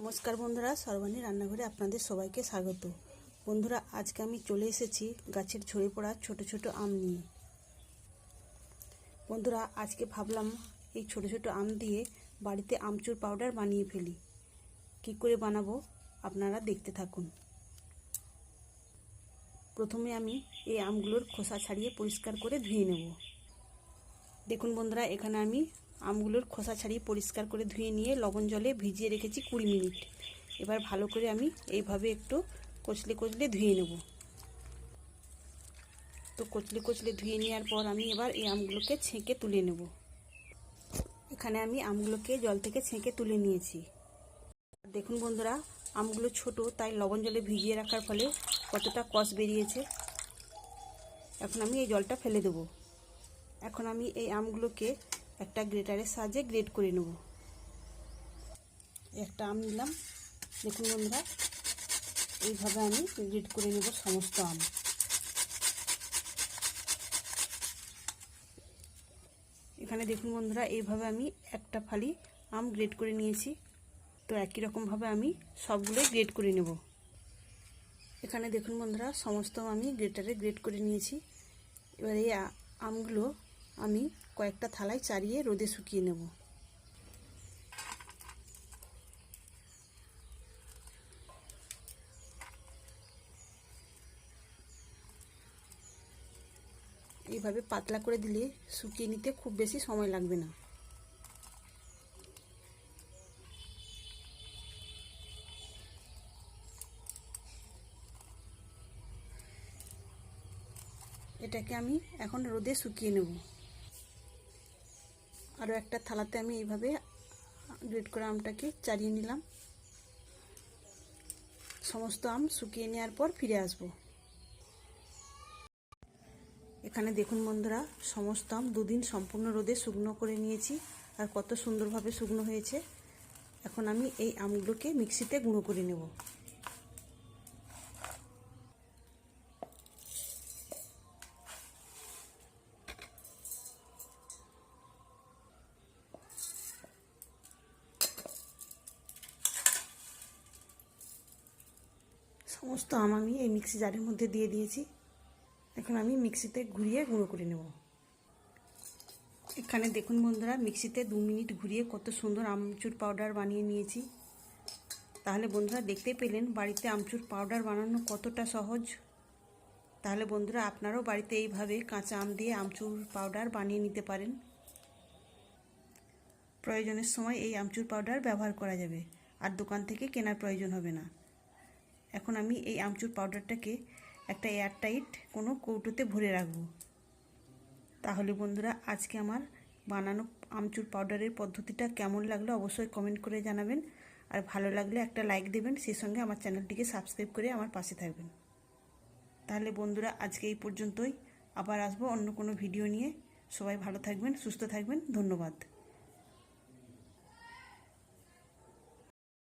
নমস্কার বন্ধুরা, সর্বাণী রান্নাঘরে আপনাদের সবাইকে স্বাগত। বন্ধুরা, আজকে আমি চলে এসেছি গাছের ঝরে পড়া ছোট ছোট আম নিয়ে। বন্ধুরা, আজকে ভাবলাম এই ছোট ছোট আম দিয়ে বাড়িতে আমচুর পাউডার বানিয়ে ফেলি। কি করে বানাবো আপনারা দেখতে থাকুন। প্রথমে আমি এই আমগুলোর খোসা ছাড়িয়ে পরিষ্কার করে ধুয়ে নেব। দেখুন বন্ধুরা, এখানে আমি আমগুলোর খোসা ছাড়িয়ে পরিষ্কার করে ধুয়ে নিয়ে লবণ জলে ভিজিয়ে রেখেছি কুড়ি মিনিট। এবার ভালো করে আমি এইভাবে একটু কচলে কচলে ধুয়ে নেব। তো কচলে কচলে ধুয়ে নেওয়ার পর আমি এবার এই আমগুলোকে ছেঁকে তুলে নেব। এখানে আমি আমগুলোকে জল থেকে ছেঁকে তুলে নিয়েছি। দেখুন বন্ধুরা, আমগুলো ছোট, তাই লবণ জলে ভিজিয়ে রাখার ফলে কতটা কষ বেরিয়েছে। এখন আমি এই জলটা ফেলে দেবো। এখন আমি এই আমগুলোকে একটা গ্রেটারের সাহায্যে গ্রেট করে নেব। একটা আম নিলাম দেখুন বন্ধুরা, এইভাবে আমি গ্রেট করে নেব সমস্ত আম। এখানে দেখুন বন্ধুরা, এইভাবে আমি একটা ফালি আম গ্রেট করে নিয়েছি। তো একই রকমভাবে আমি সবগুলোই গ্রেট করে নেব। এখানে দেখুন বন্ধুরা, সমস্ত আমি গ্রেটারে গ্রেট করে নিয়েছি। এবার এই আমগুলো আমি কয়েকটা থালায় চারিয়ে রোদে শুকিয়ে নেব। এইভাবে পাতলা করে দিলে শুকিয়ে নিতে খুব বেশি সময় লাগবে না। এটাকে আমি এখন রোদে শুকিয়ে নেব। আরও একটা থালাতে আমি এইভাবে গ্রেট করা আমটাকে চারিয়ে নিলাম। সমস্ত আম শুকিয়ে নেওয়ার পর ফিরে আসব। এখানে দেখুন বন্ধুরা, সমস্ত আম দুদিন সম্পূর্ণ রোদে শুকনো করে নিয়েছি আর কত সুন্দরভাবে শুকনো হয়েছে। এখন আমি এই আমগুলোকে মিক্সিতে গুঁড়ো করে নেব। সমস্ত আম আমি এই মিক্সি জারের মধ্যে দিয়ে দিয়েছি। এখন আমি মিক্সিতে ঘুরিয়ে গুঁড়ো করে নেব। এখানে দেখুন বন্ধুরা, মিক্সিতে দু মিনিট ঘুরিয়ে কত সুন্দর আমচুর পাউডার বানিয়ে নিয়েছি। তাহলে বন্ধুরা দেখতে পেলেন বাড়িতে আমচুর পাউডার বানানো কতটা সহজ। তাহলে বন্ধুরা আপনারাও বাড়িতে এইভাবে কাঁচা আম দিয়ে আমচুর পাউডার বানিয়ে নিতে পারেন। প্রয়োজনের সময় এই আমচুর পাউডার ব্যবহার করা যাবে। আর দোকান থেকে কেনার প্রয়োজন হবে না। এখন আমি এই আমচুর পাউডারটাকে একটা এয়ারটাইট কোনো কৌটোতে ভরে রাখব। তাহলে বন্ধুরা, আজকে আমার বানানো আমচুর পাউডারের পদ্ধতিটা কেমন লাগল অবশ্যই কমেন্ট করে জানাবেন। আর ভালো লাগলে একটা লাইক দেবেন, সেই সঙ্গে আমার চ্যানেলটিকে সাবস্ক্রাইব করে আমার পাশে থাকবেন। তাহলে বন্ধুরা, আজকে এই পর্যন্তই। আবার আসব অন্য কোনো ভিডিও নিয়ে। সবাই ভালো থাকবেন, সুস্থ থাকবেন। ধন্যবাদ।